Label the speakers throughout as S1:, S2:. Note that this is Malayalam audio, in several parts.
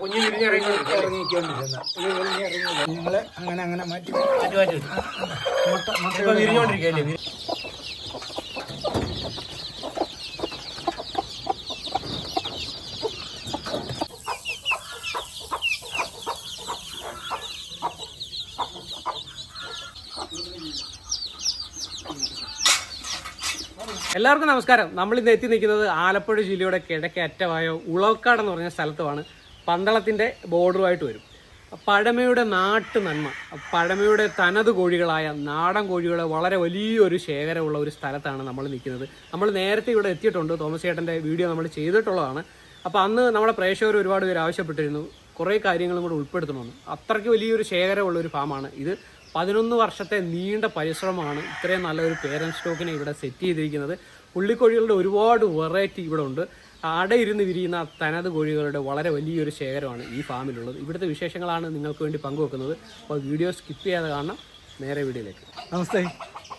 S1: കുഞ്ഞു
S2: ഇത് അങ്ങനെ അങ്ങനെ മാറ്റി
S1: മാറ്റി. മാറ്റി
S2: മുട്ട
S1: എല്ലാവർക്കും നമസ്കാരം. നമ്മളിന്ന് എത്തി നിൽക്കുന്നത് ആലപ്പുഴ ജില്ലയുടെ കിഴക്കേ അറ്റമായ ഉളവക്കാട് എന്ന് പറഞ്ഞ സ്ഥലത്തുമാണ്. പന്തളത്തിന്റെ ബോർഡറുമായിട്ട് വരും. പഴമയുടെ നാട്ടു നന്മ പഴമയുടെ തനത് കോഴികളായ നാടൻ കോഴികളെ വളരെ വലിയൊരു ശേഖരമുള്ള ഒരു സ്ഥലത്താണ് നമ്മൾ നിൽക്കുന്നത്. നമ്മൾ നേരത്തെ ഇവിടെ എത്തിയിട്ടുണ്ട്. തോമസ് ചേട്ടന്റെ വീഡിയോ നമ്മൾ ചെയ്തിട്ടുള്ളതാണ്. അപ്പോൾ അന്ന് നമ്മുടെ പ്രേക്ഷകർ ഒരുപാട് പേര് ആവശ്യപ്പെട്ടിരുന്നു. കുറേ കാര്യങ്ങളും കൂടെ ഉൾപ്പെടുത്തണമെന്ന്. അത്രയ്ക്ക് വലിയൊരു ശേഖരമുള്ള ഒരു ഫാമാണ് ഇത്. പതിനൊന്ന് വർഷത്തെ നീണ്ട പരിശ്രമമാണ് ഇത്രയും നല്ലൊരു പേരൻ സ്റ്റോക്കിനെ ഇവിടെ സെറ്റ് ചെയ്തിരിക്കുന്നത്. പുള്ളിക്കോഴികളുടെ ഒരുപാട് വെറൈറ്റി ഇവിടെ ഉണ്ട്. അടയിരുന്ന് വിരിയുന്ന തനത് കോഴികളുടെ വളരെ വലിയൊരു ശേഖരമാണ് ഈ ഫാമിലുള്ളത്. ഇവിടുത്തെ വിശേഷങ്ങളാണ് നിങ്ങൾക്ക് വേണ്ടി പങ്കുവെക്കുന്നത്. അപ്പോൾ വീഡിയോ സ്കിപ്പ് ചെയ്യാതെ കാണണം. നേരെ വീഡിയോയിലേക്ക്.
S2: നമസ്തേ.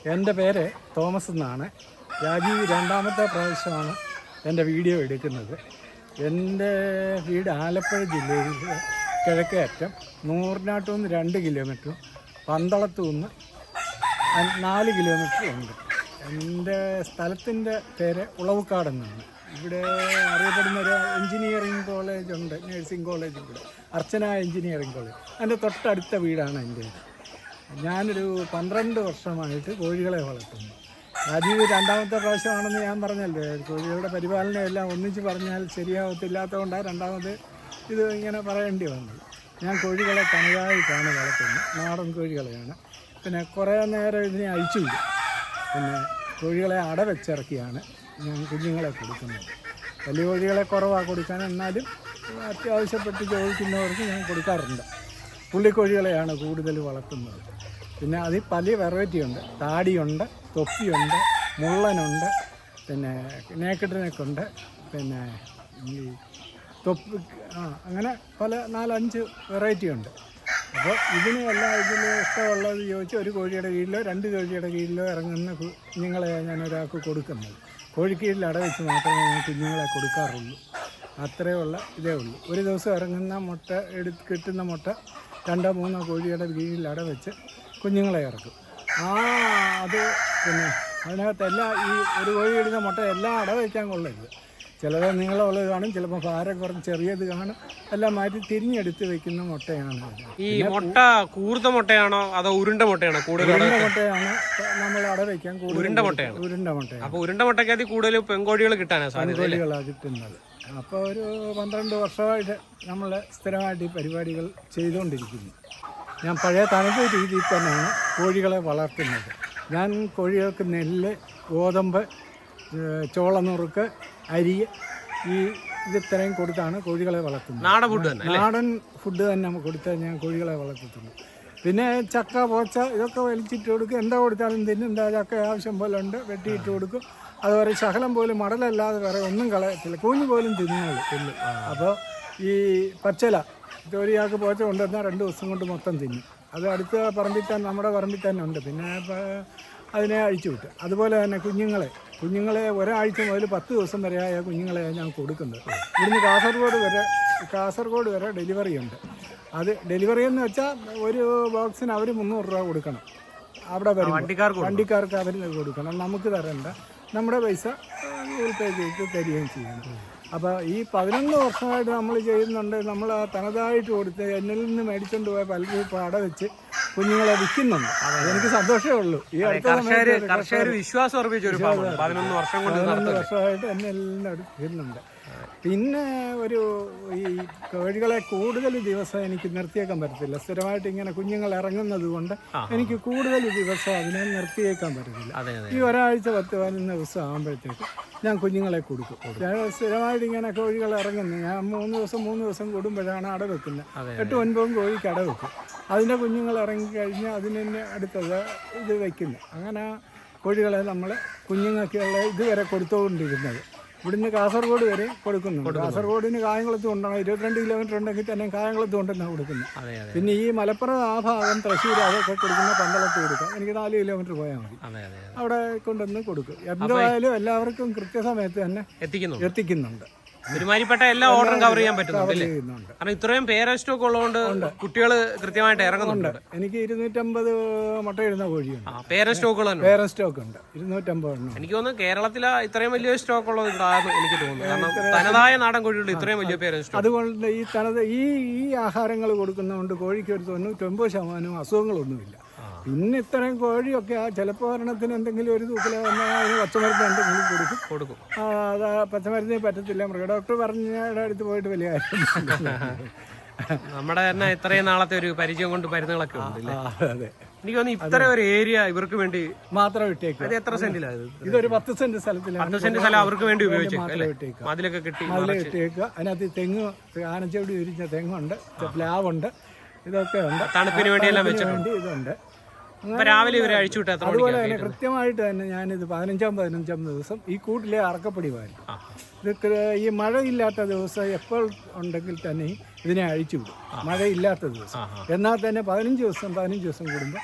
S2: എന്റെ പേര് തോമസ് എന്നാണ്. രാജീവ് രണ്ടാമത്തെ പ്രാവശ്യമാണ് എന്റെ വീഡിയോ എടുക്കുന്നത്. എന്റെ വീട് ആലപ്പുഴ ജില്ലയിൽ കിഴക്കേ അറ്റം നൂറിനാട്ടു നിന്ന് രണ്ട് കിലോമീറ്ററും പന്തളത്തു നിന്ന് നാല് കിലോമീറ്ററും ഉണ്ട്. എന്റെ സ്ഥലത്തിന്റെ പേര് ഉളവുക്കാട് എന്നാണ്. ഇവിടെ അറിയപ്പെടുന്ന ഒരു എഞ്ചിനീയറിംഗ് കോളേജ് ഉണ്ട് നഴ്സിംഗ് കോളേജ് ഇവിടെ അർച്ചന എഞ്ചിനീയറിംഗ് കോളേജ് അതിന്റെ തൊട്ടടുത്ത വീടാണ് എന്റെ. ഞാനൊരു പന്ത്രണ്ട് വർഷമായിട്ട് കോഴികളെ വളർത്തുന്നു. രാജീവ് രണ്ടാമത്തെ പ്രാവശ്യമാണെന്ന് ഞാൻ പറഞ്ഞല്ലേ കോഴികളുടെ പരിപാലനം എല്ലാം ഒന്നിച്ച് പറഞ്ഞാൽ ശരിയാവത്തില്ലാത്തതുകൊണ്ടാണ് രണ്ടാമത് ഇത് ഇങ്ങനെ പറയേണ്ടി വന്നത്. ഞാൻ കോഴികളെ തനതായിട്ടാണ് വളർത്തുന്നത്. നാടൻ കോഴികളെയാണ്. പിന്നെ കുറേ നേരം ഇതിനെ അഴിച്ചു പിന്നെ കോഴികളെ അട വെച്ചിറക്കിയാണ് ഞാൻ കുഞ്ഞുങ്ങളെ കൊടുക്കുന്നത്. വലിയ കോഴികളെ കുറവാണ് കൊടുക്കാൻ. എന്നാലും അത്യാവശ്യപ്പെട്ട് ചോദിക്കുന്നവർക്ക് ഞാൻ കൊടുക്കാറുണ്ട്. പുള്ളിക്കോഴികളെയാണ് കൂടുതൽ വളർത്തുന്നത്. പിന്നെ അതിൽ പല വെറൈറ്റി ഉണ്ട്. താടിയുണ്ട് തൊപ്പിയുണ്ട് മുള്ളനുണ്ട് പിന്നെ നേക്കഡ് നെക്കുണ്ട് പിന്നെ ഈ തൊപ്പി ആ അങ്ങനെ പല നാലഞ്ച് വെറൈറ്റി ഉണ്ട്. അപ്പോൾ ഇതിന് എല്ലാ ഇതിൽ ഇഷ്ടമുള്ളത് ചോദിച്ചാൽ ഒരു കോഴിയുടെ കീഴിലോ രണ്ട് കോഴിയുടെ കീഴിലോ ഇറങ്ങുന്ന കുഞ്ഞുങ്ങളെയാണ് കുഞ്ഞുങ്ങളെ ഞാൻ ഒരാൾക്ക് കൊടുക്കുന്നത്. കോഴിക്കീഴിൽ അടവെച്ച് മാത്രമേ ഞാൻ കുഞ്ഞുങ്ങളെ കൊടുക്കാറുള്ളൂ. അത്രേ ഉള്ള ഇതേ ഉള്ളൂ. ഒരു ദിവസം ഇറങ്ങുന്ന മുട്ട എടുത്ത് കിട്ടുന്ന മുട്ട രണ്ടോ മൂന്നോ കോഴിയുടെ കീഴിൽ അടവെച്ച് കുഞ്ഞുങ്ങളെ ഇറക്കും. ആ അത് പിന്നെ അതിനകത്ത് എല്ലാ ഈ ഒരു കോഴി ഇടുന്ന മുട്ട എല്ലാം അടവയ്ക്കാൻ കൊള്ളരുത് ചിലത് നീളമുള്ളത് കാണും ചിലപ്പോൾ ഭാരം കുറച്ച് ചെറിയത് കാണും. എല്ലാം മാറ്റി തിരിഞ്ഞെടുത്ത് വെക്കുന്ന മുട്ടയാണ്
S1: ഈ മുട്ട കൂർത്ത മുട്ടയാണോ അതോ ഉരുണ്ട മുട്ടയാണോ കൂടുതൽ
S2: ഉരുണ്ട മുട്ടയാണ് നമ്മൾ അവിടെ വെക്കാൻ
S1: ഉരുണ്ട മുട്ടയാണ്.
S2: ഉരുണ്ട മുട്ടയാണ്.
S1: അപ്പൊ ഉരുണ്ട മുട്ടയ്ക്കകത്ത് കൂടുതൽ പെൺകോഴികൾ കിട്ടാനാണ്
S2: പെൺകോഴികളാണ് കിട്ടുന്നത്. അപ്പോൾ ഒരു പന്ത്രണ്ട് വർഷമായിട്ട് നമ്മൾ സ്ഥിരമായിട്ട് ഈ പരിപാടികൾ ചെയ്തുകൊണ്ടിരിക്കുന്നു. ഞാൻ പഴയ തനത് രീതിയിൽ തന്നെയാണ് കോഴികളെ വളർത്തുന്നത്. ഞാൻ കോഴികൾക്ക് നെല്ല് ഗോതമ്പ് ചോളനുറുക്ക് അരി ഈ ഇത് ഇത്രയും കൊടുത്താണ് കോഴികളെ വളർത്തുന്നത്.
S1: നാടൻ ഫുഡ് തന്നെ
S2: നാടൻ ഫുഡ് തന്നെ കൊടുത്താൽ ഞാൻ കോഴികളെ വളർത്തത്തുള്ളൂ പിന്നെ ചക്ക പോച്ച ഇതൊക്കെ വലിച്ചിട്ട് കൊടുക്കും. എന്താ കൊടുത്താലും തിന്നും. എന്താ ചക്ക ആവശ്യം പോലെ ഉണ്ട് വെട്ടിയിട്ട് കൊടുക്കും. അതുപോലെ ശകലം പോലും മടലല്ലാതെ വേറെ ഒന്നും കളയത്തില്ല. കൂഞ്ഞു പോലും തിന്നുള്ളൂ തിന്നും. അപ്പോൾ ഈ പച്ചല ജോലിയാൾക്ക് പോച്ച കൊണ്ടുവന്നാൽ രണ്ട് ദിവസം കൊണ്ട് മൊത്തം തിന്നും. അത് അടുത്ത പറമ്പിൽ തന്നെ നമ്മുടെ പറമ്പിൽ തന്നെ ഉണ്ട്. പിന്നെ അതിനെ അഴിച്ചു വിട്ടു. അതുപോലെ തന്നെ കുഞ്ഞുങ്ങളെ കുഞ്ഞുങ്ങളെ ഒരാഴ്ച മുതൽ പത്ത് ദിവസം വരെ ആയ കുഞ്ഞുങ്ങളെ ഞാൻ കൊടുക്കുന്നത് ഇവിടുന്ന് കാസർഗോഡ് വരെ കാസർഗോഡ് വരെ ഡെലിവറി ഉണ്ട്. അത് ഡെലിവറി എന്ന് വെച്ചാൽ ഒരു ബോക്സിന് അവർ മുന്നൂറ് രൂപ കൊടുക്കണം. അവിടെ വരും
S1: വണ്ടിക്കാർക്ക്
S2: വണ്ടിക്കാർക്ക് അവർ കൊടുക്കണം. നമുക്ക് തരണ്ട. നമ്മുടെ പൈസ ഗൂഗിൾ പേ ചെയ്ത് തരികയും ചെയ്യണം അപ്പോൾ ഈ പതിനൊന്ന് വർഷമായിട്ട് നമ്മൾ ചെയ്യുന്നുണ്ട്. നമ്മൾ ആ തനതായിട്ട് കൊടുത്ത് എന്നിൽ നിന്ന് മേടിച്ചുകൊണ്ട് പോയ പലരും ഇപ്പോൾ അട വെച്ച് കുഞ്ഞുങ്ങളെ വിൽക്കുന്നുണ്ട്. എനിക്ക് സന്തോഷമേ ഉള്ളൂ. ഈ അടുത്ത
S1: വിശ്വാസം പതിനൊന്ന്
S2: വർഷമായിട്ട് എന്നിൽ നിന്ന് എടുക്കുന്നുണ്ട്. പിന്നെ ഒരു ഈ കോഴികളെ കൂടുതൽ ദിവസം എനിക്ക് നിർത്തിയേക്കാൻ പറ്റത്തില്ല. സ്ഥിരമായിട്ട് ഇങ്ങനെ കുഞ്ഞുങ്ങൾ ഇറങ്ങുന്നത് കൊണ്ട് എനിക്ക് കൂടുതൽ ദിവസം അതിനെ നിർത്തിയേക്കാൻ പറ്റത്തില്ല. ഈ ഒരാഴ്ച പത്ത് പതിനൊന്ന് ദിവസം ആകുമ്പോഴത്തേക്ക് ഞാൻ കുഞ്ഞുങ്ങളെ കൊടുക്കും. ഞാൻ സ്ഥിരമായിട്ട് ഇങ്ങനെ കോഴികൾ ഇറങ്ങുന്നു. ഞാൻ മൂന്ന് ദിവസം മൂന്ന് ദിവസം കൂടുമ്പോഴാണ് അട വെക്കുന്നത്. എട്ട് ഒൻപതും കോഴിക്ക് അട വെക്കും. അതിന്റെ കുഞ്ഞുങ്ങൾ ഇറങ്ങി കഴിഞ്ഞാൽ അതിന് അടുത്തത് ഇത് വെക്കുന്നു അങ്ങനെ കോഴികളെ നമ്മൾ കുഞ്ഞുങ്ങൾക്കുള്ള ഇതുവരെ കൊടുത്തുകൊണ്ടിരുന്നത്. ഇവിടുന്ന് കാസർഗോഡ് വരെ കൊടുക്കുന്നു കാസർഗോഡിന് കായംകുളത്ത് കൊണ്ടാണ് ഇരുപത്തിരണ്ട് കിലോമീറ്റർ ഉണ്ടെങ്കിൽ തന്നെ കായംകുളത്ത് കൊണ്ടുതന്നെ കൊടുക്കുന്നത്. പിന്നെ ഈ മലപ്പുറം ആ ഭാഗം തൃശ്ശൂർ അതൊക്കെ കൊടുക്കുന്ന പന്തളത്ത് കൊടുക്കാം. എനിക്ക് നാല് കിലോമീറ്റർ പോയാൽ മതി. അവിടെ കൊണ്ടുവന്ന് കൊടുക്കും. എന്തായാലും എല്ലാവർക്കും കൃത്യസമയത്ത് തന്നെ
S1: എത്തിക്കുന്നു
S2: എത്തിക്കുന്നുണ്ട്.
S1: ഒരുമാതിരിപ്പെട്ട എല്ലാ ഓർഡറും കവർ ചെയ്യാൻ പറ്റുന്നുണ്ട് കാരണം ഇത്രയും പേര സ്റ്റോക്ക് ഉള്ളതുകൊണ്ട് കുട്ടികൾ കൃത്യമായിട്ട് ഇറങ്ങുന്നുണ്ട്.
S2: എനിക്ക് ഇരുന്നൂറ്റമ്പത് മുട്ടയിടുന്ന കോഴിയുണ്ട്.
S1: പേര സ്റ്റോക്കുകൾ
S2: സ്റ്റോക്ക് ഉണ്ട്. ഇരുന്നൂറ്റമ്പത്
S1: എനിക്ക് തോന്നുന്നു കേരളത്തിലെ ഇത്രയും വലിയ സ്റ്റോക്ക് ഉള്ളത് എനിക്ക് തോന്നുന്നു. കാരണം തനതായ നാടൻ കോഴികൾ ഇത്രയും വലിയ പേര സ്റ്റോക്ക്
S2: അതുകൊണ്ട് ഈ തനത് ഈ ഈ ആഹാരങ്ങൾ കൊടുക്കുന്നതുകൊണ്ട് കോഴിക്ക് ഒരു തൊണ്ണൂറ്റൊമ്പത് ശതമാനം അസുഖങ്ങളൊന്നുമില്ല. പിന്നെ ഇത്രയും കോഴിയൊക്കെ ആ ചിലപ്പോൾ ഒരെണ്ണത്തിന് എന്തെങ്കിലും ഒരു തൂക്കില വന്നാൽ അതിന് പച്ചമരുന്ന് എന്തെങ്കിലും കൊടുക്കും.
S1: കൊടുക്കും.
S2: ആ, അത് പച്ചമരുന്ന് പറ്റത്തില്ല. മൃഗ ഡോക്ടർ പറഞ്ഞ അടുത്ത് പോയിട്ട് വലിയ കാര്യം
S1: നമ്മുടെ തന്നെ ഇത്രയും നാളത്തെ ഒരു പരിചയം കൊണ്ട് മരുന്നുകളൊക്കെ?
S2: അതെ.
S1: എനിക്ക് തോന്നുന്നു ഇത്ര ഒരു ഏരിയ ഇവർക്ക് വേണ്ടി
S2: മാത്രം വിട്ടേക്കും
S1: അത് എത്ര സെന്റിലാണ്
S2: ഇതൊരു പത്ത് സെന്റ് സ്ഥലത്തിലാണ്.
S1: പത്ത് സെന്റ് സ്ഥലം അവർക്ക് വേണ്ടി ഉപയോഗിച്ചേക്കും അതിലൊക്കെ കിട്ടി
S2: ഇട്ടേക്കുക. അതിനകത്ത് തെങ്ങ് ആനച്ചവിടി ഉരിഞ്ഞ തെങ്ങുണ്ട്. പ്ലാവുണ്ട്. ഇതൊക്കെ ഉണ്ട്.
S1: തണുപ്പിന് വേണ്ടി എല്ലാം വെച്ചിട്ടുണ്ട്.
S2: ഇതുണ്ട്.
S1: രാവിലെ ഇവരെ അഴിച്ചു
S2: അതുപോലെ തന്നെ കൃത്യമായിട്ട് തന്നെ ഞാനിത് പതിനഞ്ചാം പതിനഞ്ചാം ദിവസം ഈ കൂട്ടിലെ അറക്കപ്പടി വാരി ഇത് ഈ മഴയില്ലാത്ത ദിവസം എപ്പോൾ ഉണ്ടെങ്കിൽ തന്നെ ഇതിനെ അഴിച്ചു വിടും. മഴയില്ലാത്ത ദിവസം. എന്നാൽ തന്നെ പതിനഞ്ച് ദിവസം പതിനഞ്ച് ദിവസം കൂടുമ്പോൾ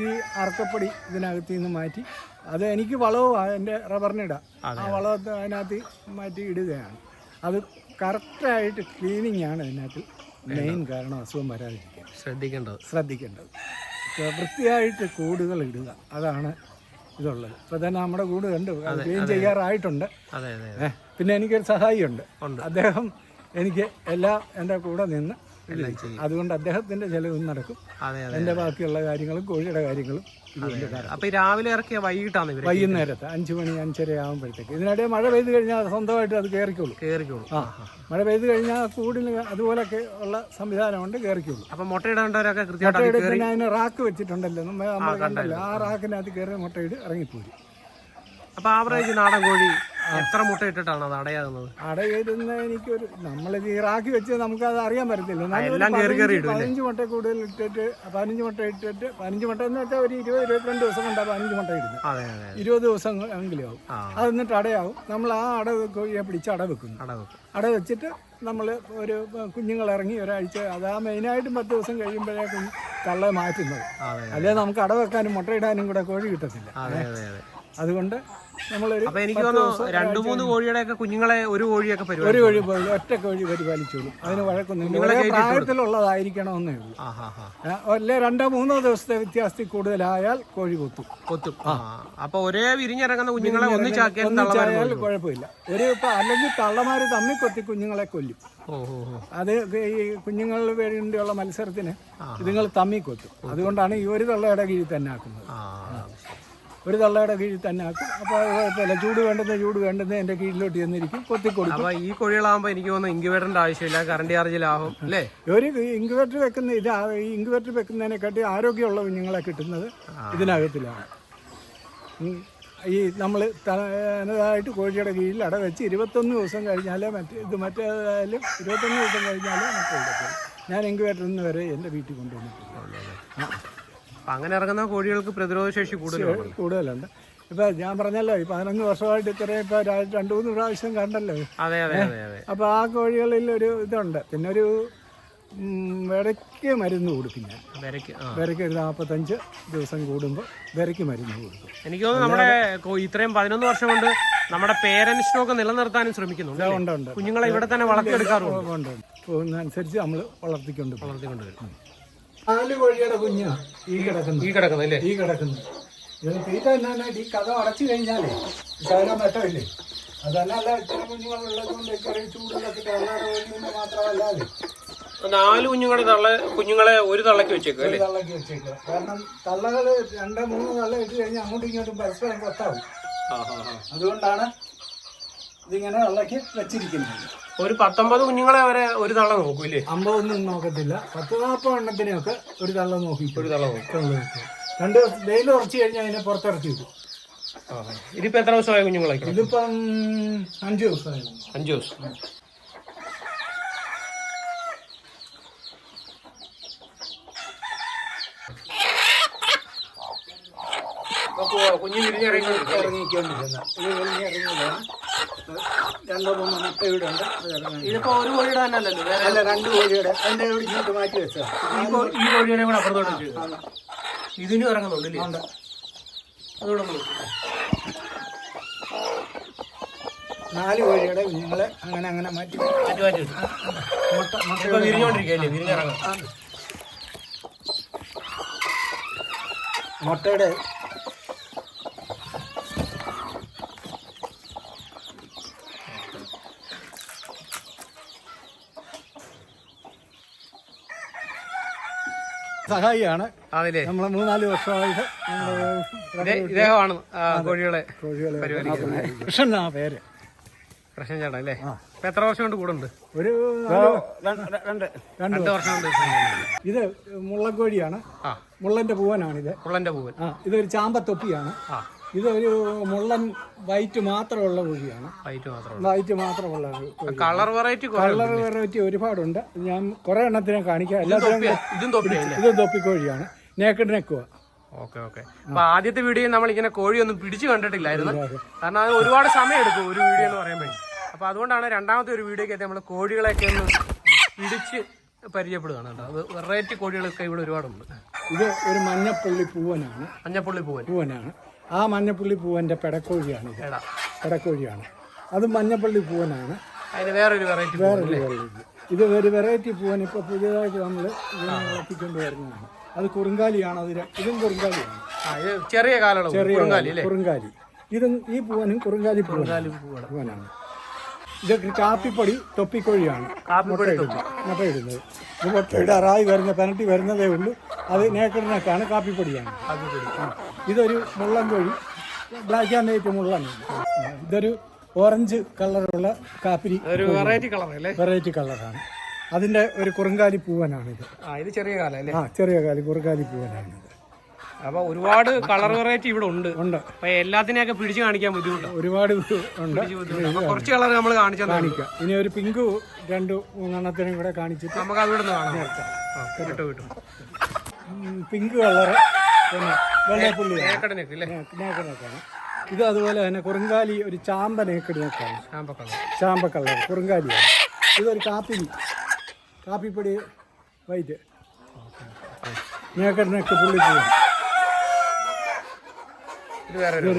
S2: ഈ അറക്കപ്പടി ഇതിനകത്ത് നിന്ന് മാറ്റി അത് എനിക്ക് വളവും എന്റെ റബ്ബറിനിടാം ആ വളമൊക്കെ അതിനകത്ത് മാറ്റി ഇടുകയാണ്. അത് കറക്റ്റായിട്ട് ക്ലീനിങ് ആണ് ഇതിനകത്ത് മെയിൻ കാരണം അസുഖം വരാതിരിക്കാൻ.
S1: ശ്രദ്ധിക്കേണ്ടത്.
S2: ശ്രദ്ധിക്കേണ്ടത്. വൃത്തിയായിട്ട് കൂടുകൾ ഇടുക. അതാണ് ഇതുള്ളത്. ഇപ്പം തന്നെ നമ്മുടെ കൂട് കണ്ടു ക്ലീൻ ചെയ്യാറായിട്ടുണ്ട്. പിന്നെ എനിക്കൊരു സഹായിയുണ്ട്.
S1: ഉണ്ട്.
S2: അദ്ദേഹം എനിക്ക് എല്ലാം എന്റെ കൂടെ നിന്ന്. അതുകൊണ്ട് അദ്ദേഹത്തിന്റെ ചിലവും നടക്കും. എന്റെ ബാക്കിയുള്ള കാര്യങ്ങളും കോഴിയുടെ കാര്യങ്ങളും
S1: അപ്പൊ രാവിലെ ഇറക്കിയ വൈകിട്ടാണ് ഇവർ
S2: വൈകുന്നേരത്ത് അഞ്ചു മണി അഞ്ചര ആകുമ്പോഴത്തേക്ക് ഇതിനിടെ മഴ പെയ്ത് കഴിഞ്ഞാൽ സ്വന്തമായിട്ട് അത് കയറിക്കോളൂ
S1: കയറിക്കോളൂ
S2: ആ മഴ പെയ്ത് കഴിഞ്ഞാൽ കൂടിന് അതുപോലൊക്കെ ഉള്ള സംവിധാനമുണ്ട് കയറിക്കോളൂ
S1: അപ്പൊ മുട്ടയിടേണ്ടവരൊക്കെ കൃത്യമായിട്ട്
S2: അതിന് റാക്ക് വെച്ചിട്ടുണ്ടല്ലോ. നമ്മൾ നമ്മൾ കണ്ടല്ലോ. ആ റാക്കിനകത്ത് കയറി മുട്ടയിട്ട് ഇറങ്ങിപ്പോരും.
S1: അപ്പൊ ആവറേജ് നാടൻ കോഴി എത്ര മുട്ട ഇട്ടിട്ടാണ് അത് അടയാകുന്നത്?
S2: അടയിരുന്ന എനിക്കൊരു നമ്മളിത് ഈ വെച്ച് നമുക്ക് അത് അറിയാൻ പറ്റത്തില്ല.
S1: എല്ലാം കയറി കയറി
S2: പതിനഞ്ച്
S1: ഇടും
S2: പതിനഞ്ച് മുട്ട കൂടുതൽ ഇട്ടിട്ട് പതിനഞ്ച് മുട്ട ഇട്ടിട്ട് പതിനഞ്ച് മുട്ട എന്ന് വെച്ചാൽ ഒരു ഇരുപത് ഇരുപത്തിരണ്ട് ദിവസം കൊണ്ട് പതിനഞ്ച് മുട്ട ഇടുന്നു
S1: അതെ അതെ.
S2: ഇരുപത് ദിവസം എങ്കിലും ആവും. അത് എന്നിട്ട് അടയാവും. നമ്മൾ ആ അട കോഴിയെ പിടിച്ച് അട വെക്കുന്നു.
S1: അട വെക്കും
S2: അട വെച്ചിട്ട് നമ്മൾ ഒരു കുഞ്ഞുങ്ങൾ ഇറങ്ങി ഒരാഴ്ച അത് ആ മെയിനായിട്ടും പത്ത് ദിവസം കഴിയുമ്പോഴേക്കും തള്ള മാറ്റുന്നത്.
S1: അതെ
S2: അല്ലെ? നമുക്ക് അട വെക്കാനും മുട്ടയിടാനും കൂടെ കോഴി കിട്ടത്തില്ല.
S1: അതെ അതെ അതെ.
S2: അതുകൊണ്ട് നമ്മളൊരു
S1: അപ്പൊ എനിക്ക് തോന്നുന്നു രണ്ടു മൂന്ന് കോഴിയുടെ ഒക്കെ കുഞ്ഞുങ്ങളെ ഒരു കോഴിയൊക്കെ
S2: ഒരു കോഴി ഒറ്റ കോഴി പരിപാലിച്ചോളൂ അതിന്
S1: വഴക്കൊന്നും
S2: ഒരേ പ്രായത്തിലുള്ളതായിരിക്കണമെന്നേ ഉള്ളൂ. അല്ലേ രണ്ടോ മൂന്നോ ദിവസത്തെ വ്യത്യാസത്തിൽ കൂടുതലായാൽ കോഴി കൊത്തും.
S1: കൊത്തും. അപ്പൊ ഒരേ വിരിഞ്ഞിറങ്ങുന്ന കുഞ്ഞുങ്ങളെ ഒന്നിച്ചാക്കിയാൽ
S2: കുഴപ്പമില്ല. ഒരു ഇപ്പൊ അല്ലെങ്കിൽ തള്ളമാര് തമ്മിൽ കൊത്തി കുഞ്ഞുങ്ങളെ കൊല്ലും. അത് ഈ കുഞ്ഞുങ്ങൾ വേണ്ടിയുള്ള മത്സരത്തിന് ഇതുങ്ങൾ തമ്മിൽ കൊത്തും. അതുകൊണ്ടാണ് ഈ ഒരു തള്ളയുടെ കീഴിൽ തന്നെ ആക്കുന്നത്. ഒരു തള്ളയുടെ കീഴിൽ തന്നെ ആക്കും. അപ്പോൾ കുഴപ്പമില്ല. ചൂട് വേണ്ടുന്ന ചൂട് വേണ്ടുന്ന എന്റെ കീഴിലോട്ട് ചെന്നിരിക്കും. കൊത്തിക്കൊടുക്കും
S1: അപ്പൊ ഈ കോഴികളാകുമ്പോ എനിക്ക് തോന്നുന്നു ഇൻക്യുബേറ്ററിന്റെ ആവശ്യമില്ല. കറണ്ട് ചാർജ് ലാഭം അല്ലേ?
S2: ഒരു ഇൻക്യുബേറ്റർ വെക്കുന്ന ഇത് ഈ ഇൻക്യുബേറ്റർ വെക്കുന്നതിനെക്കാട്ടി ആരോഗ്യമുള്ള കുഞ്ഞുങ്ങളെ കിട്ടുന്നത് ഇതിനകത്തിലാണ്. ഈ നമ്മൾ തനതായിട്ട് കോഴിയുടെ കീഴിൽ അട വെച്ച് ഇരുപത്തൊന്ന് ദിവസം കഴിഞ്ഞാലേ മറ്റേ ഇത് മറ്റേതായാലും ഇരുപത്തൊന്ന് ദിവസം കഴിഞ്ഞാലേ മറ്റേ ഞാൻ ഇൻക്യുബേറ്ററിൽ നിന്ന് വരെ എന്റെ വീട്ടിൽ കൊണ്ടുവന്നിട്ടുണ്ട്.
S1: അപ്പൊ അങ്ങനെ ഇറങ്ങുന്ന കോഴികൾക്ക് പ്രതിരോധ ശേഷി കൂടുതലാണ്
S2: കൂടുതലുണ്ട്. ഇപ്പൊ ഞാൻ പറഞ്ഞല്ലോ ഈ പതിനൊന്ന് വർഷമായിട്ട് ഇത്രയും ഇപ്പൊ രണ്ടു മൂന്ന് പ്രാവശ്യം കണ്ടല്ലോ.
S1: അതെ അതെ അതെ അതെ.
S2: അപ്പോൾ ആ കോഴികളിൽ ഒരു ഇതുണ്ട്. പിന്നെ ഒരു വിരയ്ക്ക് മരുന്ന് കൊടുക്കും ഞാൻ. വിരയ്ക്ക് ഒരു നാൽപ്പത്തഞ്ച് ദിവസം കൂടുമ്പോൾ വിരയ്ക്ക് മരുന്ന് കൊടുക്കും.
S1: എനിക്ക് തോന്നുന്നു നമ്മുടെ ഇത്രയും പതിനൊന്ന് വർഷം കൊണ്ട് നമ്മുടെ പേരൻസിനൊക്കെ സ്റ്റോക്ക് നിലനിർത്താനും ശ്രമിക്കുന്നുണ്ട് അല്ലേ?
S2: ഉണ്ട് ഉണ്ട്.
S1: കുഞ്ഞുങ്ങളെ ഇവിടെ തന്നെ വളർത്തിയെടുക്കാറുണ്ട്.
S2: ഉണ്ട് പോകുന്നതനുസരിച്ച് നമ്മൾ വളർത്തിക്കൊണ്ട്
S1: വളർത്തിക്കൊണ്ട് വരും
S2: നാല് കോഴിയുടെ കുഞ്ഞാ ഈ കിടക്കുന്നത്.
S1: ഈ കിടക്കുന്നല്ലേ
S2: ഈ കിടക്കുന്നത്. ഇത് തീറ്റ എന്നാണ് ഈ കഥ അടച്ചു കഴിഞ്ഞാലേ ശകലം വെട്ടമില്ലേ അതല്ല ഇത്ര കുഞ്ഞുങ്ങളുള്ളത് കൊണ്ട് ചെറിയ ചൂടിലൊക്കെ വെള്ളയുടെ കോഴിയിൽ മാത്രമല്ലാതെ
S1: നാല് കുഞ്ഞുങ്ങളെ തള്ള കുഞ്ഞുങ്ങളെ ഒരു തള്ളക്ക് വെച്ചേക്കും അല്ലേ?
S2: തള്ളക്ക് വെച്ചേക്കുക കാരണം തള്ളകൾ രണ്ട് മൂന്ന് തള്ള ഇട്ട് കഴിഞ്ഞാൽ അങ്ങോട്ടും ഇങ്ങോട്ടും പരസ്പരം കൊത്താവും. അതുകൊണ്ടാണ് ഇതിങ്ങനെ തള്ളക്ക് വെച്ചിരിക്കുന്നത്.
S1: ഒരു പത്തൊമ്പത് കുഞ്ഞുങ്ങളെ വരെ ഒരു തള്ള നോക്കും ഇല്ലേ?
S2: അമ്പതൊന്നും നോക്കത്തില്ല. പത്ത് നാൽപ്പത് എണ്ണത്തിനെയൊക്കെ ഒരു തള്ള നോക്കി
S1: ഒരു തള്ള നോക്കും.
S2: രണ്ട് ദിവസം വെയിൽ ഉറച്ചു കഴിഞ്ഞാൽ അതിനെ പുറത്തിറക്കി വിടും.
S1: ഇതിപ്പോ എത്ര ദിവസമായ കുഞ്ഞുങ്ങളെ
S2: ഇതിപ്പം അഞ്ചു ദിവസമായി
S1: അഞ്ചു ദിവസം. കുഞ്ഞു ഇറങ്ങി
S2: ഇറങ്ങിക്കൊണ്ടിരുന്ന ഇറങ്ങി വെളിഞ്ഞ് ഇറങ്ങിയതാണ് രണ്ടോ മൂന്നോ മുട്ട വീടുണ്ട്.
S1: ഇതിപ്പോ ഒരു കോഴിയുടെ തന്നെ അല്ലല്ലോ വേറെ
S2: അല്ല രണ്ട് കോഴിയുടെ. അതിന്റെ ഇവിടെ ഇങ്ങോട്ട് മാറ്റി വെച്ചോ
S1: ഈ കോ- ഈ കോഴിയുടെ കൂടെ അപ്പുറത്തോട്ട് ഇതിനും ഇറങ്ങുന്നുണ്ട്
S2: ഉണ്ട്.
S1: അതുകൂടെ ഒന്ന് നോക്ക്.
S2: നാല് കോഴിയുടെ കുഞ്ഞുങ്ങളെ അങ്ങനെ അങ്ങനെ മാറ്റി
S1: മാറ്റി മാറ്റി വെച്ചു.
S2: മുട്ട മുട്ട
S1: ഇപ്പൊ വിരിഞ്ഞോണ്ടിരിക്കുകയല്ലേ? വിരിഞ്ഞിറങ്ങും.
S2: മുട്ടയുടെ സഹായിയാണ്.
S1: അതില്ലേ
S2: നമ്മളെ മൂന്നാൽ വർഷമായിട്ട്
S1: ഇതേ ഇദ്ദേഹമാണ് കോഴികളെ
S2: കോഴികളെ
S1: പരിപാലിക്കുന്നത്.
S2: കൃഷ്ണൻ ആ പേര്.
S1: കൃഷ്ണൻ ചേട്ടൻ അല്ലേ? ഇപ്പൊ എത്ര വർഷം കൊണ്ട് കൂടെ ഉണ്ട്
S2: ഒരു രണ്ട്
S1: രണ്ട്. വർഷം. കൊണ്ട്
S2: ഇത് മുള്ളക്കോഴിയാണ്.
S1: ആ.
S2: മുള്ളന്റെ പൂവനാണിത്.
S1: മുള്ളന്റെ പൂവൻ.
S2: ഇത് ഇതൊരു ചാമ്പത്തൊപ്പിയാണ്.
S1: ആ.
S2: ഇതൊരു മുള്ളൻ വൈറ്റ് മാത്രമുള്ള കോഴിയാണ്.
S1: വൈറ്റ് മാത്രമേ
S2: വൈറ്റ് മാത്രമുള്ള കോഴി.
S1: കളർ വെറൈറ്റി
S2: കളർ വെറൈറ്റി ഒരുപാടുണ്ട്. ഞാൻ കുറെ എണ്ണത്തിനെ കാണിക്കാം. എല്ലാത്തിനും
S1: ഇതും തൊപ്പിയല്ലേ
S2: ഇത് തൊപ്പിക്കോഴിയാണ് നേക്കഡ് നെക്കുവ
S1: ഓക്കെ ഓക്കെ. അപ്പൊ ആദ്യത്തെ വീഡിയോ നമ്മൾ ഇങ്ങനെ കോഴിയൊന്നും പിടിച്ചു കണ്ടിട്ടില്ലായിരുന്നു. കാരണം അത് ഒരുപാട് സമയം എടുക്കും ഒരു വീഡിയോ എന്ന് പറയാൻ പറയുമ്പോൾ അപ്പൊ അതുകൊണ്ടാണ് രണ്ടാമത്തെ ഒരു വീഡിയോക്ക് നമ്മൾ കോഴികളെയൊക്കെ ഒന്ന് പിടിച്ച് പരിചയപ്പെടുകയാണ് കേട്ടോ. അത് വെറൈറ്റി കോഴികളൊക്കെ ഇവിടെ ഒരുപാടുണ്ട്.
S2: ഇത് ഒരു മഞ്ഞപ്പള്ളി പൂവനാണ്.
S1: മഞ്ഞപ്പുള്ളി പൂവൻ.
S2: പൂവനാണ്. ആ മഞ്ഞപ്പുള്ളി പൂവന്റെ പെടക്കോഴിയാണ് ഇത്. പെടക്കോഴിയാണ്. അത് മഞ്ഞപ്പള്ളി പൂവനാണ്.
S1: വേറൊരു വെറൈറ്റി.
S2: ഇത് ഒരു വെറൈറ്റി പൂവൻ ഇപ്പോൾ പുതിയതായിട്ട് നമ്മൾ വളർത്തിക്കൊണ്ട് വരുന്നതാണ്. അത് കുറുങ്കാലിയാണ്. അതിന് ഇതും കുറുങ്കാലിയാണ്.
S1: ചെറിയ ചെറിയ കുറുങ്കാലി
S2: ഇതും ഈ പൂവനും കുറുങ്കാലി പൂവനാണ്. ഇതൊക്കെ കാപ്പിപ്പൊടി തൊപ്പിക്കോഴിയാണ്. മുട്ടയിടുന്നത് മുട്ടയിടുന്നത് ഇത് മുട്ടയിടാറായി വരുന്ന പെനട്ടി വരുന്നതേ ഉള്ളൂ. അത് നേക്കടിനൊക്കെയാണ് കാപ്പിപ്പൊടിയാണ്. ഇതൊരു മുള്ളൻ കോഴി. ബ്ലാക്ക് ആൻഡ് വൈറ്റ് മുള്ളാണ് ഇതൊരു ഓറഞ്ച് കളറുള്ള കാപ്പിരി
S1: വെറൈറ്റി കളർ അല്ലേ?
S2: വെറൈറ്റി കളറാണ് അതിന്റെ ഒരു കുറുങ്കാലി പൂവനാണിത്.
S1: ഇത് ചെറിയ കാലം
S2: ആ ചെറിയ കാലി കുറുങ്കാലി പൂവനാണിത്.
S1: അപ്പൊ ഒരുപാട് കളർ വെറൈറ്റി ഇവിടെ ഉണ്ട്.
S2: ഉണ്ട്.
S1: അപ്പൊ എല്ലാത്തിനെയൊക്കെ പിടിച്ചു കാണിക്കാൻ ബുദ്ധിമുട്ടാണ്
S2: ഒരുപാട് ഉണ്ട്.
S1: കുറച്ച് കളർ നമ്മൾ കാണിച്ചാൽ
S2: കാണിക്കാം. ഇനി ഒരു പിങ്ക് രണ്ട് മൂന്നെണ്ണത്തിനും കൂടെ കാണിച്ചിട്ട്
S1: നമുക്ക് അവിടെ കാണാം. കിട്ടും. കിട്ടും
S2: പിങ്ക് കളറ് പിന്നെ നേക്കടിനൊക്കെയാണ് ഇത് അതുപോലെ തന്നെ കുറുങ്കാലി ഒരു ചാമ്പ നേക്കടിനൊക്കെയാണ്
S1: ചാമ്പ കളർ
S2: ചാമ്പ കളർ കുറുങ്കാലിയാണ് ഇതൊരു കാപ്പി കാപ്പിപ്പൊടി വൈറ്റ്. നേക്കടിനൊക്കെ പുള്ളി പോകും വേറൊരു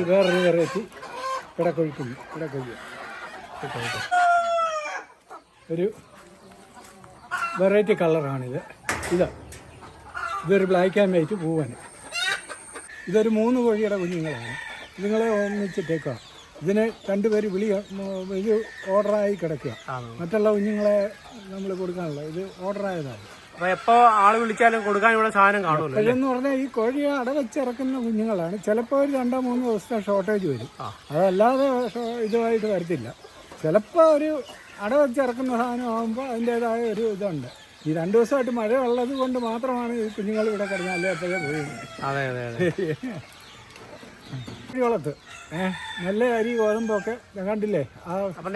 S2: വെറൈറ്റി പിടക്കൊഴിക്കുന്നു ഇത്
S1: ഇതാ കിട്ടും
S2: ഒരു വെറൈറ്റി കളറാണിത് ഇത്. ഇതൊരു ബ്ലാക്ക് ആൻഡ് വൈറ്റ് പൂവാണ്. ഇതൊരു മൂന്ന് കോഴിയുടെ കുഞ്ഞുങ്ങളാണ് നിങ്ങളെ ഒന്നിച്ചിട്ടേക്കുക ഇതിന് രണ്ടുപേര് വിളി ഇത് ഓർഡറായി കിടക്കുക. മറ്റുള്ള കുഞ്ഞുങ്ങളെ നമ്മൾ കൊടുക്കാനുള്ള. ഇത് ഓർഡറായതാണ്
S1: അപ്പൊ എപ്പോ ആൾ വിളിച്ചാലും കൊടുക്കാൻ ഇവിടെ സാധനം കാണുമല്ലോ
S2: എന്ന് പറഞ്ഞാൽ ഈ കോഴി അടവച്ചിറക്കുന്ന കുഞ്ഞുങ്ങളാണ്. ചിലപ്പോൾ ഒരു രണ്ടോ മൂന്നോ ദിവസത്തെ ഷോർട്ടേജ് വരും. അതല്ലാതെ ഇതുമായിട്ട് വരത്തില്ല. ചിലപ്പോൾ ഒരു അട വെച്ചിറക്കുന്ന സാധനം ആകുമ്പോൾ അതിന്റെതായ ഒരു ഇതുണ്ട്. ഈ രണ്ടു ദിവസമായിട്ട് മഴ ഉള്ളത് കൊണ്ട് മാത്രമാണ് ഈ കുഞ്ഞുങ്ങൾ ഇവിടെ കിടന്നാൽ അല്ലേ പോയിരുന്നത്
S1: അതെ അതെ
S2: ഏഹ് നല്ല അരി ഗോതമ്പൊക്കെ കണ്ടില്ലേ?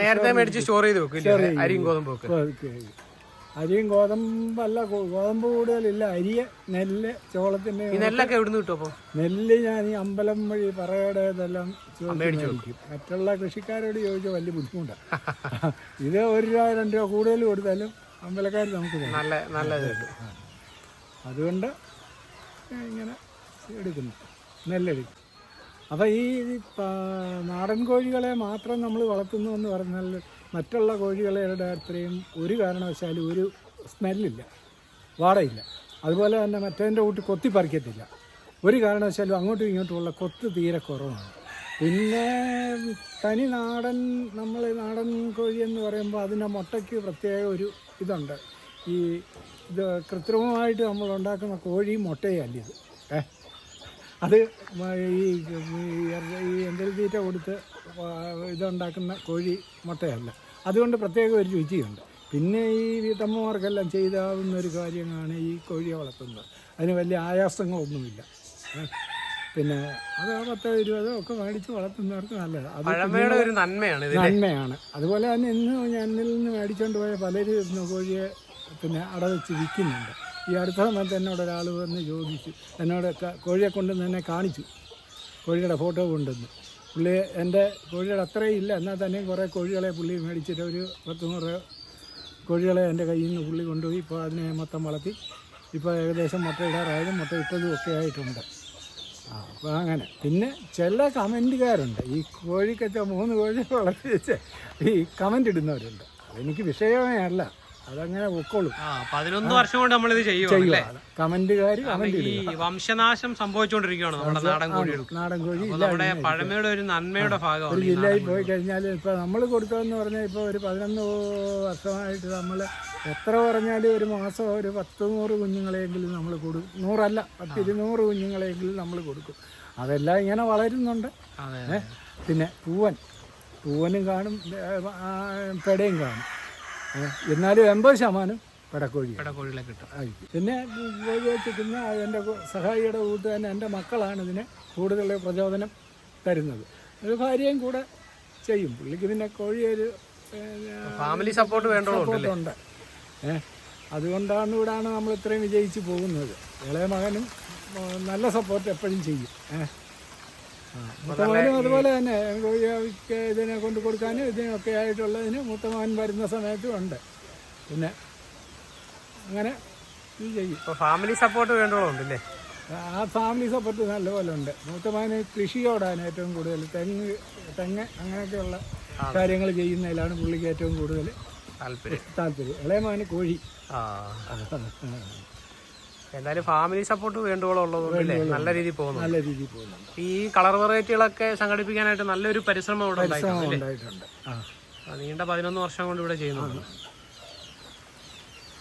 S1: നേരത്തെ മേടിച്ച് സ്റ്റോർ ചെയ്ത് വെക്കും? അരിയും
S2: ഗോതമ്പൊക്കെ. അരിയും ഗോതമ്പ് അല്ല ഗോതമ്പ് കൂടുതലില്ല. അരിയ നെല്ല് ചോളത്തിന്റെ
S1: ഈ നെല്ലൊക്കെ എവിടുന്ന് കിട്ടും
S2: നെല്ല് ഞാൻ ഈ അമ്പലം വഴി പറയുടെ ഇതെല്ലാം മേടിക്കും. മറ്റുള്ള കൃഷിക്കാരോട് ചോദിച്ചാൽ വലിയ ബുദ്ധിമുട്ടാണ് ഇത് ഒരു രൂപ രണ്ട് രൂപ കൂടുതൽ കൊടുത്താലും അമ്പലക്കാർ നമുക്ക്
S1: നല്ല നല്ല ഇത്.
S2: അതുകൊണ്ട് ഇങ്ങനെ എടുക്കുന്നു. നെല്ലെടുക്കും. അപ്പോൾ ഈ നാടൻ കോഴികളെ മാത്രം നമ്മൾ വളർത്തുന്നു എന്ന് പറഞ്ഞാൽ മറ്റുള്ള കോഴികളുടെ അത്രയും ഒരു കാരണവശാലും ഒരു സ്മെല്ലില്ല വാടയില്ല. അതുപോലെ തന്നെ മറ്റേതിന്റെ കൂട്ടി കൊത്തി പറിക്കത്തില്ല. ഒരു കാരണവശാലും അങ്ങോട്ടും ഇങ്ങോട്ടുമുള്ള കൊത്ത് തീരെ കുറവാണ്. പിന്നെ തനി നാടൻ നമ്മൾ നാടൻ കോഴി എന്ന് പറയുമ്പോൾ അതിന്റെ മുട്ടയ്ക്ക് പ്രത്യേക ഒരു ഇതുണ്ട്. ഈ ഇത് കൃത്രിമമായിട്ട് നമ്മൾ ഉണ്ടാക്കുന്ന കോഴി മുട്ടയല്ല ഇത്. ഏ? അത് ഈ എന്തെങ്കിലും തീറ്റ കൊടുത്ത് ഇതുണ്ടാക്കുന്ന കോഴി മുട്ടയല്ല. അതുകൊണ്ട് പ്രത്യേക ഒരു രുചിയുണ്ട്. പിന്നെ ഈ വീട്ടമ്മമാർക്കെല്ലാം ചെയ്താവുന്ന ഒരു കാര്യമാണ് ഈ കോഴിയെ വളർത്തുന്നത്. അതിന് വലിയ ആയാസങ്ങളൊന്നുമില്ല. പിന്നെ അത് പത്തോ ഇരുപതോ ഒക്കെ മേടിച്ച് വളർത്തുന്നവർക്ക് നല്ലതാണ്. അത്
S1: ഒരു നന്മയാണ്
S2: നന്മയാണ്. അതുപോലെ തന്നെ ഇന്ന് ഞാനിൽ നിന്ന് മേടിച്ചുകൊണ്ട് പോയ പലരും കോഴിയെ പിന്നെ അടവെച്ച് വിൽക്കുന്നുണ്ട്. ഈ അടുത്ത സമയത്ത് എന്നോട് ഒരാൾ വന്ന് ചോദിച്ചു. എന്നോട് കോഴിയെ കൊണ്ടുവന്ന് എന്നെ കാണിച്ചു. കോഴിയുടെ ഫോട്ടോ കൊണ്ടുവന്ന്. പുള്ളി എന്റെ കോഴികൾ അത്രയും ഇല്ല. എന്നാൽ തന്നെയും കുറേ കോഴികളെ പുള്ളി മേടിച്ചിട്ട് ഒരു പത്ത് നൂറ് കോഴികളെ എന്റെ കയ്യിൽ നിന്ന് പുള്ളി കൊണ്ടുപോയി. ഇപ്പോൾ അതിനെ മൊത്തം വളർത്തി. ഇപ്പോൾ ഏകദേശം മുട്ട ഇടാറായതും മുട്ട ഇട്ടതും ഒക്കെ ആയിട്ടുണ്ട്. അപ്പോൾ അങ്ങനെ. പിന്നെ ചില കമന്റുകാരുണ്ട്. ഈ കോഴിക്കച്ച മൂന്ന് കോഴി വളർത്തി വെച്ച് ഈ കമന്റ് ഇടുന്നവരുണ്ട്. അതെനിക്ക് വിഷയമേ അല്ല. അതങ്ങനെ പൊക്കോളും.
S1: ആ പതിനൊന്ന് വർഷം കൊണ്ട് ചെയ്യുവാണ് അല്ലേ?
S2: കമന്റുകാർ കമന്റ്
S1: ഈ വംശനാശം സംഭവിച്ചുകൊണ്ടിരിക്കുകയാണ് നമ്മുടെ നാടൻ കോഴികൾ
S2: നാടൻ കോഴി
S1: നമ്മുടെ പഴമയുടെ ഒരു നന്മയുടെ ഭാഗമാണ്
S2: ഒരു ജില്ലയിൽ പോയി കഴിഞ്ഞാൽ ഇപ്പൊ നമ്മൾ കൊടുത്തതെന്ന് പറഞ്ഞാൽ ഇപ്പൊ ഒരു പതിനൊന്ന് വർഷമായിട്ട് നമ്മൾ എത്ര പറഞ്ഞാലും ഒരു മാസം ഒരു പത്ത് നൂറ് കുഞ്ഞുങ്ങളെങ്കിലും നമ്മൾ കൊടുക്കും നൂറല്ല പത്ത് ഇരുന്നൂറ് കുഞ്ഞുങ്ങളെങ്കിലും നമ്മൾ കൊടുക്കും. അതെല്ലാം ഇങ്ങനെ വളരുന്നുണ്ട്.
S1: അതെ
S2: പിന്നെ പൂവൻ. പൂവനും കാണും പെടയും കാണും? എന്നാലും എൺപത് ശതമാനം പെടക്കോഴി
S1: പെടക്കോഴികളെ കോഴികളെ കിട്ടും
S2: പിന്നെ കോഴി എന്റെ സഹായിയുടെ കൂട്ട് തന്നെ എന്റെ മക്കളാണ് ഇതിന് കൂടുതൽ പ്രചോദനം തരുന്നത്. ഒരു ഭാര്യയും കൂടെ ചെയ്യും. പുള്ളിക്ക് പിന്നെ കോഴി ഒരു
S1: ഫാമിലി സപ്പോർട്ട്
S2: വേണ്ടുണ്ട് ഏ അതുകൊണ്ടാണ് ഇവിടാണ് നമ്മൾ ഇത്രയും വിജയിച്ച് പോകുന്നത്. ഇളയ മകനും നല്ല സപ്പോർട്ട് എപ്പോഴും ചെയ്യും. അതുപോലെ തന്നെ. കോഴിക്ക് ഇതിനെ കൊണ്ട് കൊടുക്കാനും ഇതിനൊക്കെ ആയിട്ടുള്ളതിന് മുത്തമാൻ വരുന്ന സമയത്തും ഉണ്ട്. പിന്നെ അങ്ങനെ ഇത് ചെയ്യും.
S1: ഇപ്പൊ ഫാമിലി സപ്പോർട്ട് വേണ്ടതുകൊണ്ട്
S2: ആ ഫാമിലി സപ്പോർട്ട് നല്ലപോലെ ഉണ്ട്. മൂത്തമാന് കൃഷിയോടാണ് ഏറ്റവും കൂടുതൽ. തെങ്ങ് തെങ്ങ് അങ്ങനെയൊക്കെയുള്ള കാര്യങ്ങൾ ചെയ്യുന്നതിലാണ് പുള്ളിക്ക് ഏറ്റവും കൂടുതൽ
S1: താല്പര്യം.
S2: താല്പര്യം. ഇളയമാന് കോഴി.
S1: ആ. എന്തായാലും ഫാമിലി സപ്പോർട്ട് വേണ്ടുവോളം ഉള്ളതുകൊണ്ടല്ലേ നല്ല രീതിയിൽ പോകുന്നു.
S2: നല്ല രീതിയിൽ പോകുന്നു.
S1: ഈ കളർ വെറൈറ്റികളൊക്കെ സംഘടിപ്പിക്കാനായിട്ട് നല്ലൊരു പരിശ്രമം ഇവിടെ ഉണ്ടായിട്ടുണ്ട് നീണ്ട പതിനൊന്ന് വർഷം കൊണ്ട് ഇവിടെ ചെയ്യുന്നുണ്ട്.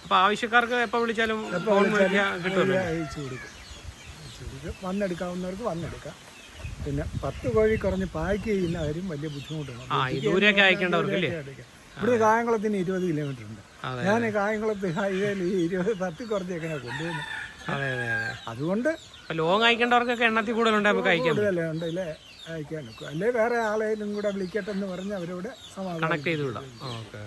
S1: അപ്പൊ ആവശ്യക്കാർക്ക് എപ്പോ വിളിച്ചാലും ഫോൺ കിട്ടുമല്ലോ?
S2: വന്നെടുക്കാവുന്നവർക്ക് വന്നെടുക്കാം. പിന്നെ പത്ത് കോഴി കുറഞ്ഞ് പാക്ക് ചെയ്യുന്ന കാര്യം വലിയ ബുദ്ധിമുട്ടാണ്.
S1: ദൂരെയൊക്കെ അയക്കേണ്ടവർക്ക്
S2: ഇവിടെ കായംകുളത്തിന് ഇരുപത് കിലോമീറ്റർ ഉണ്ട്. ഞാൻ കായംകുളത്ത് ഹൈവേയിൽ ഈ ഇരുപത് പത്ത് കുറച്ചൊക്കെ കൊണ്ടുവന്നു.
S1: അതെ അതെ അതെ.
S2: അതുകൊണ്ട്
S1: ലോങ് അയക്കേണ്ടവർക്കൊക്കെ എണ്ണത്തിൽ കൂടുതലുണ്ട് നമുക്ക് അയക്കാം
S2: ഉണ്ടല്ലേ അയക്കാൻ അല്ലെ വേറെ ആളെയും കൂടെ വിളിക്കട്ടെ എന്ന് പറഞ്ഞ് അവരോട് സമാധാനം
S1: കണക്ട് ചെയ്ത് വിടാം. Okay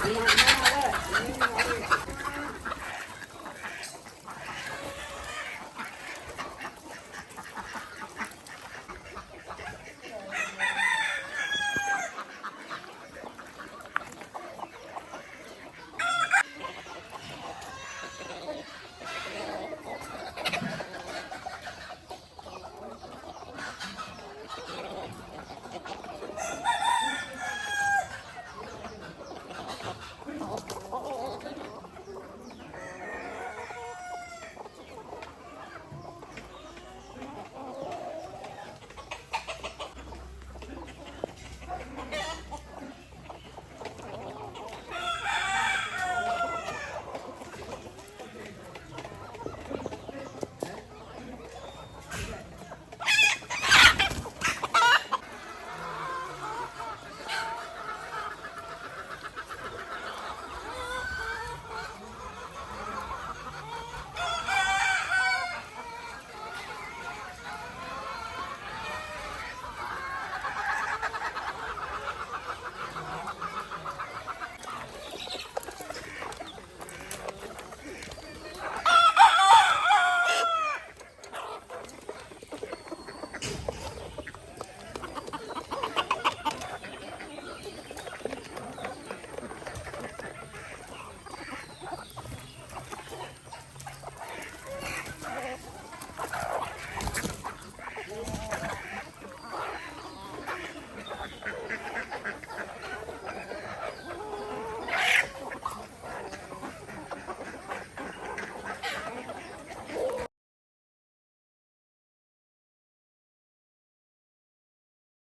S1: Ayan na.